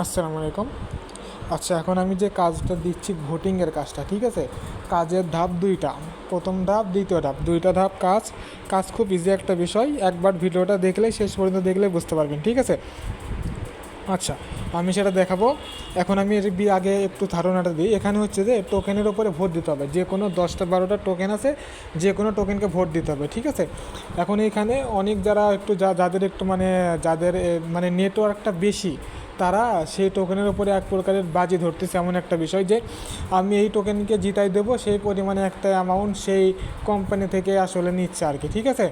আসসালামু আলাইকুম। আচ্ছা এখন আমি যে কাজটা দিচ্ছি ভোটিংয়ের কাজটা, ঠিক আছে? কাজের ধাপ দুইটা। প্রথম ধাপ, দ্বিতীয় ধাপ। দুইটা ধাপ কাজ। কাজ খুব ইজি একটা বিষয়। একবার ভিডিওটা দেখলে, শেষ পর্যন্ত দেখলে বুঝতে পারবেন, ঠিক আছে? আচ্ছা আমি সেটা দেখাবো। এখন আমি এর আগে একটু ধারণাটা দিই। এখানে হচ্ছে যে টোকেনের ওপরে ভোট দিতে হবে। যে কোনো দশটা, বারোটা টোকেন আছে, যে কোনো টোকেনকে ভোট দিতে হবে, ঠিক আছে? এখন এখানে অনেক যারা একটু যা যাদের একটু মানে যাদের মানে নেটওয়ার্কটা বেশি তারা সেই টোকেনের উপরে এক প্রকারের বাজি ধরতেছে এমন একটা বিষয় যে আমি এই টোকেনকে জিতাই দেব, সেই পরিমাণে একটা অ্যামাউন্ট সেই কোম্পানি থেকে আসলে নিচ্ছে আর কি, ঠিক আছে?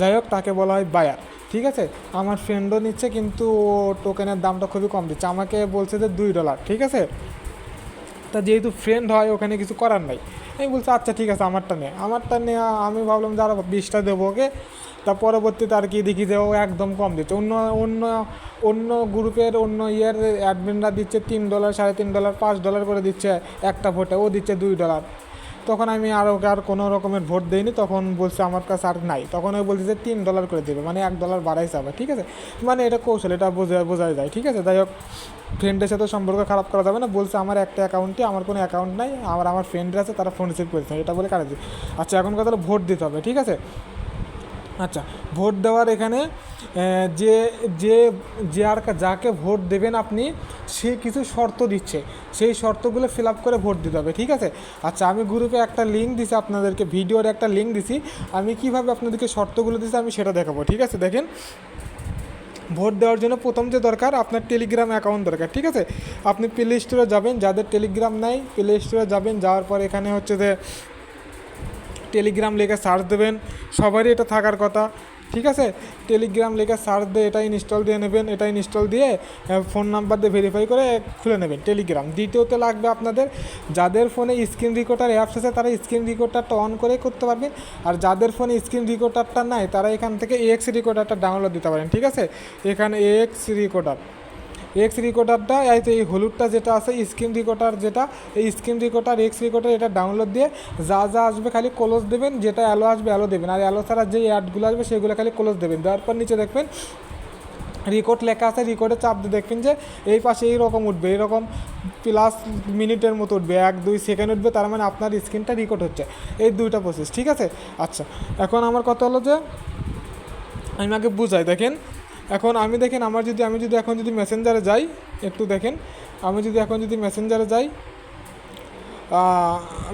যাই হোক, তাকে বলা হয় বায়ার ঠিক আছে? আমার ফ্রেন্ডও নিচ্ছে, কিন্তু ও টোকেনের দামটা খুবই কম দিচ্ছে। আমাকে বলছে যে দুই ডলার ঠিক আছে? তা যেহেতু ফ্রেন্ড হয়, ওখানে কিছু করার নাই। আমি বলছি আচ্ছা ঠিক আছে, আমারটা নে। আমারটা নেওয়া আমি ভাবলাম যে আরও বিশটা দেবো ওকে। তা পরবর্তীতে আর কি দেখি যে ও একদম কম দিচ্ছে। অন্য অন্য অন্য গ্রুপের, অন্য ইয়ের অ্যাডমিনরা দিচ্ছে তিন ডলার সাড়ে তিন ডলার পাঁচ ডলার করে দিচ্ছে একটা ভোটে ও দিচ্ছে দুই ডলার তখন আমি আর ওকে আর কোনো রকমের ভোট দিইনি, তখন বলছে আমার কাছে আর নাই। তখন ওই বলছে যে তিন ডলার করে দেবে মানে এক ডলার বাড়াইছে আবার, ঠিক আছে? মানে এটা কৌশল, এটা বোঝা বোঝা যায়, ঠিক আছে? যাই হোক ফ্রেন্ডের সাথে সম্পর্ক খারাপ করা যাবে না, বলছে আমার একটা অ্যাকাউন্টে আমার কোনো অ্যাকাউন্ট নাই, আমার আমার ফ্রেন্ডরা আছে, তারা ফোন রিসিভ করেছে, এটা বলে কাটা আচ্ছা এখন কথা ভোট দিতে হবে, ঠিক আছে? আচ্ছা ভোট দেওয়ার এখানে যে যে যে আর যাকে ভোট দেবেন আপনি, সে কিছু শর্ত দিচ্ছে। সেই শর্তগুলো ফিল আপ করে ভোট দিতে হবে, ঠিক আছে? আচ্ছা আমি গ্রুপে একটা লিঙ্ক দিছি আপনাদেরকে, ভিডিওর একটা লিঙ্ক দিছি। আমি কীভাবে আপনাদেরকে শর্তগুলো দিছি আমি সেটা দেখাবো, ঠিক আছে? দেখেন, ভোট দেওয়ার জন্য প্রথম যে দরকার, আপনার টেলিগ্রাম অ্যাকাউন্ট দরকার, ঠিক আছে? আপনি প্লে স্টোরে যাবেন, যাদের টেলিগ্রাম নাই প্লে স্টোরে যাবেন, যাওয়ার পর এখানে হচ্ছে যে টেলিগ্রাম লেখে সার্চ দেবেন, সবারই এটা থাকার কথা, ঠিক আছে? টেলিগ্রাম লেখে সার্চ দিয়ে এটা ইনস্টল দিয়ে নেবেন এটা ইনস্টল দিয়ে ফোন নাম্বার দিয়ে ভেরিফাই করে খুলে নেবেন, টেলিগ্রাম। দ্বিতীয়তে লাগবে আপনাদের, যাদের ফোনে স্ক্রিন রেকর্ডার অ্যাপস আছে, তারা স্ক্রিন রেকর্ডারটা অন করে করতে পারবেন, আর যাদের ফোনে স্ক্রিন রেকর্ডারটা নাই, তারা এখান থেকে এক্স রেকর্ডারটা ডাউনলোড দিতে পারেন, ঠিক আছে? এখানে এক্স রেকর্ডার এক্স রেকর্ডারটা এই এই হলুদটা যেটা আছে স্ক্রিন রেকর্ডার যেটা, এই স্ক্রিন রেকর্ডার এক্স রেকর্ডার এটা ডাউনলোড দিয়ে যা যা আসবে খালি ক্লোজ দেবেন, যেটা অ্যালো আসবে অ্যালো দেবেন। আর অ্যালো ছাড়া যে অ্যাডগুলো আসবে, সেগুলো খালি ক্লোজ দেবেন। দেওয়ার পর নিচে দেখবেন রেকর্ড লেখা আছে রেকর্ডে চাপ দিয়ে দেখবেন যে এই পাশে এইরকম উঠবে এইরকম প্লাস মিনিটের মতো উঠবে, এক, দুই সেকেন্ড উঠবে, তার মানে আপনার স্ক্রিনটা রেকর্ড হচ্ছে। এই দুইটা প্রসেস ঠিক আছে? আচ্ছা এখন আমার কথা হলো যে, আমি আগে বুঝাই, দেখেন। এখন আমি দেখেন, আমার যদি, আমি যদি এখন যদি মেসেঞ্জারে যাই, একটু দেখেন, আমি যদি এখন যদি মেসেঞ্জারে যাই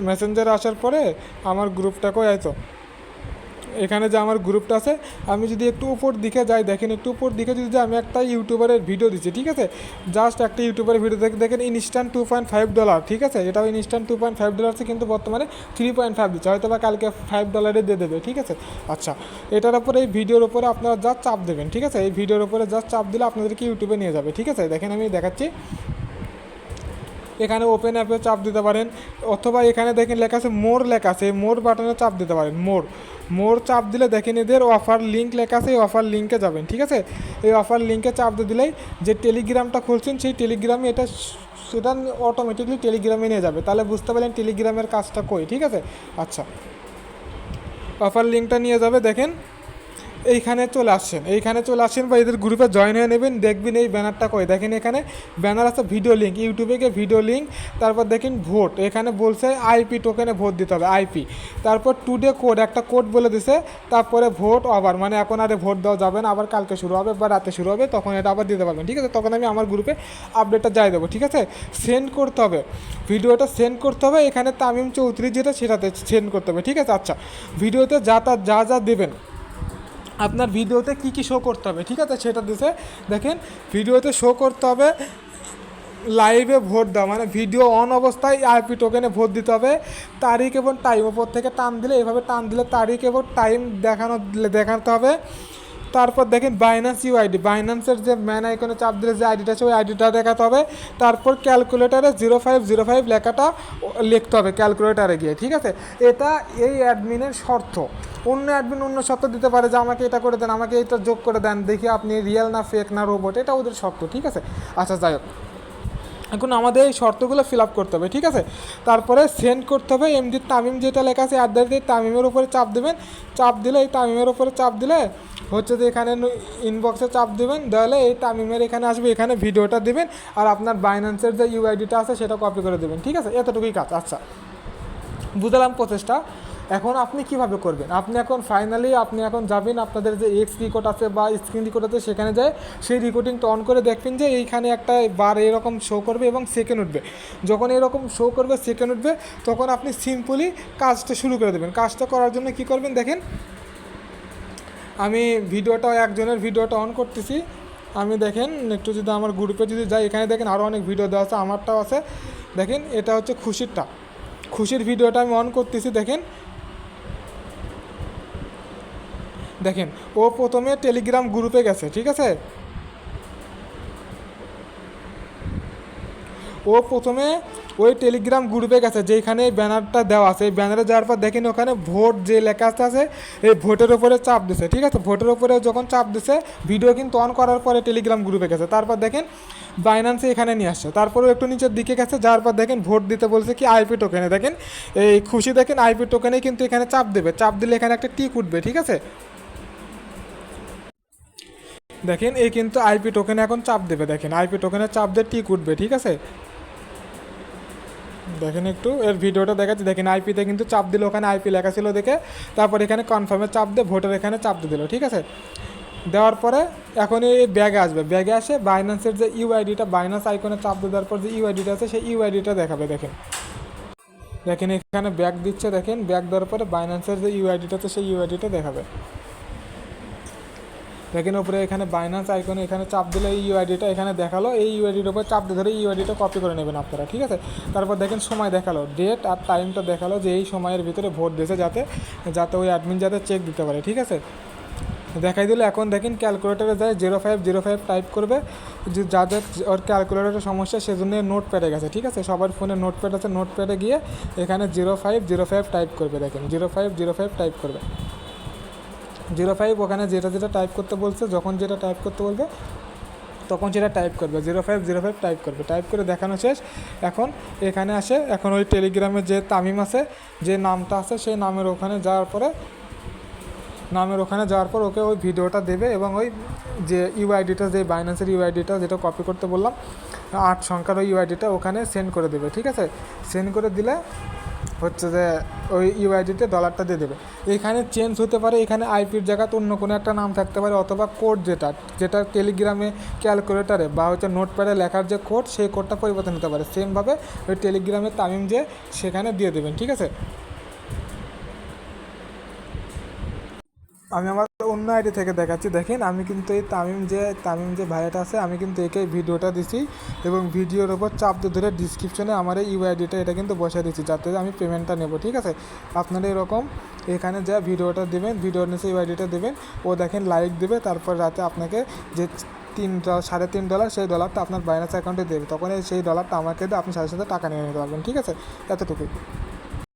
মেসেঞ্জারে আসার পরে আমার গ্রুপটাকেও এই তো এখানে যে আমার গ্রুপটা আছে আমি যদি একটু উপর দিকে যাই দেখেন একটু উপর দিকে যদি যাই, আমি একটা ইউটিউবারের ভিডিও দিচ্ছি ঠিক আছে? জাস্ট একটা ইউটিউবারের ভিডিও দেখে দেখেন instant two point five dollar ঠিক আছে? এটাও instant two point five dollar আছে কিন্তু বর্তমানে থ্রি পয়েন্ট ফাইভ দিচ্ছে হয়তো বা কালকে ফাইভ ডলারে দিয়ে দেবে ঠিক আছে? আচ্ছা এটার উপরে এই ভিডিওর উপরে আপনারা যা চাপ দেবেন ঠিক আছে? এই ভিডিওর উপরে যা চাপ দিলে আপনাদেরকে ইউটিউবে নিয়ে যাবে ঠিক আছে? দেখেন আমি দেখাচ্ছি। এখানে ওপেন অ্যাপে চাপ দিতে পারেন। অথবা এখানে দেখেন লেখা আছে মোর লেখা আছে মোর বাটনে চাপ দিতে পারেন, মোর। মোর চাপ দিলে দেখেন এদের অফার লিঙ্ক লেখা আছে, এই অফার লিঙ্কে যাবেন, ঠিক আছে? এই অফার লিঙ্কে চাপ দিয়ে দিলেই যে টেলিগ্রামটা খুলছেন, সেই টেলিগ্রামে এটা সেটা অটোমেটিকলি টেলিগ্রামে নিয়ে যাবে। তাহলে বুঝতে পারলেন টেলিগ্রামের কাজটা কই, ঠিক আছে? আচ্ছা। অফার লিঙ্কটা নিয়ে যাবে, দেখেন। এইখানে চলে আসছেন। এইখানে চলে আসছেন বা এদের গ্রুপে জয়েন হয়ে নেবেন। দেখবেন এই ব্যানারটা কই? দেখেন এখানে ব্যানার আছে ভিডিও লিঙ্ক ইউটিউবে গিয়ে ভিডিও লিঙ্ক তারপর দেখেন ভোট এখানে বলছে আইপি টোকেনে ভোট দিতে হবে আইপি তারপর টুডে কোড একটা কোড বলে দিছে, তারপরে ভোট আবার মানে এখন আর ভোট দেওয়া যাবে না, আবার কালকে শুরু হবে বা রাতে শুরু হবে, তখন এটা আবার দিতে পারবেন। ঠিক আছে? তখন আমি আমার গ্রুপে আপডেটটা যাই দেবো। ঠিক আছে? সেন্ড করতে হবে। ভিডিওটা সেন্ড করতে হবে। এখানে তামিম চৌধুরী যেটা, সেটাতে সেন্ড করতে হবে। ঠিক আছে? আচ্ছা। ভিডিওতে যা তা, যা যা দেবেন আপনার ভিডিওতে কী কী শো করতে হবে, ঠিক আছে? সেটা দিছে। দেখেন, ভিডিওতে শো করতে হবে লাইভে ভোট দেওয়া মানে ভিডিও অন অবস্থায় আইপি টোকেনে ভোট দিতে হবে। তারিখ এবং টাইম ওপর থেকে টান দিলে, এভাবে টান দিলে তারিখ এবং টাইম দেখানো, দেখাতে হবে। তারপর দেখেন বাইন্যান্স ইউ আইডি বাইন্যান্সের যে ম্যান আইকনে চাপ দিলে যে আইডিটা আছে, ওই আইডিটা দেখাতে হবে। তারপর ক্যালকুলেটারে জিরো ফাইভ জিরো ফাইভ লেখাটা লিখতে হবে ক্যালকুলেটারে গিয়ে, ঠিক আছে? এটা এই অ্যাডমিনের শর্ত। অন্য অ্যাডমিন অন্য শর্ত দিতে পারে যে আমাকে এটা করে দেন, আমাকে এটা যোগ করে দেন, দেখি আপনি রিয়েল না ফেক না রোবট এটা ওদের শর্ত, ঠিক আছে? আচ্ছা যাই হোক। এখন আমাদের এই শর্তগুলো ফিল আপ করতে হবে, ঠিক আছে? তারপরে সেন্ড করতে হবে এমডি তামিম যেটা লেখা আছে অ্যাট দ্য তামিমের উপরে চাপ দেবেন, চাপ দিলে এই তামিমের উপরে চাপ দিলে হচ্ছে যে এখানে ইনবক্সে চাপ দেবেন, তাহলে এই তামিমের এখানে আসবে, এখানে ভিডিওটা দেবেন, আর আপনার বাইন্যান্সের যে ইউআইডিটা আছে সেটা কপি করে দেবেন, ঠিক আছে? এতটুকুই কাজ আচ্ছা। বুঝলাম প্রচেষ্টা। এখন আপনি কীভাবে করবেন? আপনি এখন ফাইনালি আপনি এখন যাবেন, আপনাদের যে এক্স রেকর্ড আছে বা স্ক্রিন রেকর্ড আছে, সেখানে যায়, সেই রেকর্ডিংটা অন করে দেখবেন যে এইখানে একটা বার এরকম শো করবে এবং সেকেন্ড উঠবে। যখন এরকম শো করবে সেকেন্ড উঠবে, তখন আপনি সিম্পলি কাজটা শুরু করে দেবেন। কাজটা করার জন্য কি করবেন দেখেন, আমি ভিডিওটা, একজনের ভিডিওটা অন করতেছি। আমি দেখেন, একটু যদি আমার গ্রুপে যদি যাই, এখানে দেখেন আরও অনেক ভিডিও দেওয়া আছে, আমারটাও আছে। দেখেন, এটা হচ্ছে খুশিরটা। খুশির ভিডিওটা আমি অন করতেছি, দেখেন। দেখেন, ও প্রথমে টেলিগ্রাম গ্রুপে গেছে, ঠিক আছে? ও প্রথমে ওই টেলিগ্রাম গ্রুপে গেছে যেখানে ব্যানারটা দেওয়া আছে। এই ব্যানারে যাওয়ার পর দেখেন ওখানে ভোট যে লেখা আছে এই ভোটের উপরে চাপ দিছে, ঠিক আছে? ভোটের উপরে যখন চাপ দিছে ভিডিও কিন্তু অন করার পরে টেলিগ্রাম গ্রুপে গেছে। তারপর দেখেন বাইন্যান্সে এখানে নিয়ে আসছে। তারপরেও একটু নিচের দিকে গেছে, যাওয়ার পর দেখেন ভোট দিতে বলছে কি আইপি টোকেনে দেখেন, এই খুশি দেখেন আইপি টোকেনে কিন্তু এখানে চাপ দেবে। চাপ দিলে এখানে একটা টিক উঠবে, ঠিক আছে? দেখেন এই কিন্তু আইপি টোকেনে এখন চাপ দেবে, দেখেন। আইপি টোকেনে চাপ দিয়ে টিক উঠবে, ঠিক আছে? দেখেন একটু, এর ভিডিওটা দেখাচ্ছি। দেখেন আইপিতে কিন্তু চাপ দিল, ওখানে আইপি লেখা ছিল দেখে। তারপর এখানে কনফার্মে চাপ দিয়ে ভোটের এখানে চাপ দিয়ে দিল, ঠিক আছে? দেওয়ার পরে এখন এই ব্যাগে আসবে। ব্যাগে আসে বাইন্যান্সের যে ইউআইডিটা বাইন্যান্স আইকনে চাপ দিয়ে দেওয়ার পর যে ইউআইডিটা আছে, সেই ইউআইডিটা দেখাবে, দেখেন। দেখেন, এখানে ব্যাগ দিচ্ছে, দেখেন। ব্যাগ দেওয়ার পরে বাইন্যান্সের যে ইউআইডিটা আছে, সেই ইউআইডিটা দেখাবে। দেখেন উপরে এখানে বাইন্যান্স আইকনে এখানে চাপ দিলে এই ইউআইডিটা এখানে দেখাল। এই ইউআইডির উপর চাপ দিয়ে ধরে ইউআইডিটা কপি করে নেবেন আপনারা, ঠিক আছে? তারপর দেখেন সময় দেখাল ডেট আর টাইমটা দেখাল যে এই সময়ের ভিতরে ভোট দিয়েছে যাতে যাতে ওই অ্যাডমিন যাতে চেক দিতে পারে, ঠিক আছে? দেখাই দিলে, এখন দেখেন ক্যালকুলেটারে যায় zero five zero five type করবে, যে যাদের ওর ক্যালকুলেটারের সমস্যা সেজন্য নোট প্যাডে গেছে, ঠিক আছে? সবার ফোনে নোট প্যাড আছে নোট প্যাডে গিয়ে এখানে zero five zero five type করবে, দেখেন zero five zero five type করবে। জিরো ফাইভ ওখানে যেটা যেটা টাইপ করতে বলছে, যখন যেটা টাইপ করতে বলবে, তখন সেটা টাইপ করবে। Zero five zero five type করবে। টাইপ করে দেখানো শেষ। এখন এখানে আসে, এখন ওই টেলিগ্রামে যে তামিম আছে, যে নামটা আছে, সেই নামের ওখানে যাওয়ার পরে, নামের ওখানে যাওয়ার পর ওকে ওই ভিডিওটা দেবে এবং ওই যে ইউআইডিটা যে বাইন্যান্সের ইউআইডিটা যেটা কপি করতে বললাম, আট সংখ্যার ওই ইউআইডিটা ওখানে সেন্ড করে দেবে, ঠিক আছে? সেন্ড করে দিলে হচ্ছে যে ওই ইউআইডিতে ডলারটা দিয়ে দেবে। এখানে চেঞ্জ হতে পারে, এখানে আইপির জায়গাতে অন্য কোনো একটা নাম থাকতে পারে, অথবা কোড যেটা যেটা টেলিগ্রামে ক্যালকুলেটারে বা হচ্ছে নোটপ্যাডে লেখার যে কোড সেই কোডটা পরিবর্তন হতে পারে। সেমভাবে ওই টেলিগ্রামের তামিম যে সেখানে দিয়ে দেবেন, ঠিক আছে? আমি আমার অন্য আইডি থেকে দেখাচ্ছি। দেখেন, আমি কিন্তু এই তামিম যে তামিম যে ভাইয়াটা আছে, আমি কিন্তু একে ভিডিওটা দিছি এবং ভিডিওর ওপর চাপ দিয়ে ধরে ডিসক্রিপশনে আমার এই ইউআইডিটা এটা কিন্তু বসে দিচ্ছি যাতে আমি পেমেন্টটা নেব, ঠিক আছে? আপনারা এরকম এখানে যা ভিডিওটা দেবেন, ভিডিওর নিচে ইউআইডিটা দেবেন, ও দেখেন লাইক দেবে, তারপর রাতে আপনাকে যে তিন ডলার সাড়ে তিন ডলার সেই ডলারটা আপনার বাইনাস অ্যাকাউন্টে দেবে। তখন সেই ডলারটা আমাকে দিয়ে আপনি সাথে সাথে টাকা নিয়ে নিতে পারবেন, ঠিক আছে? এতটুকুই।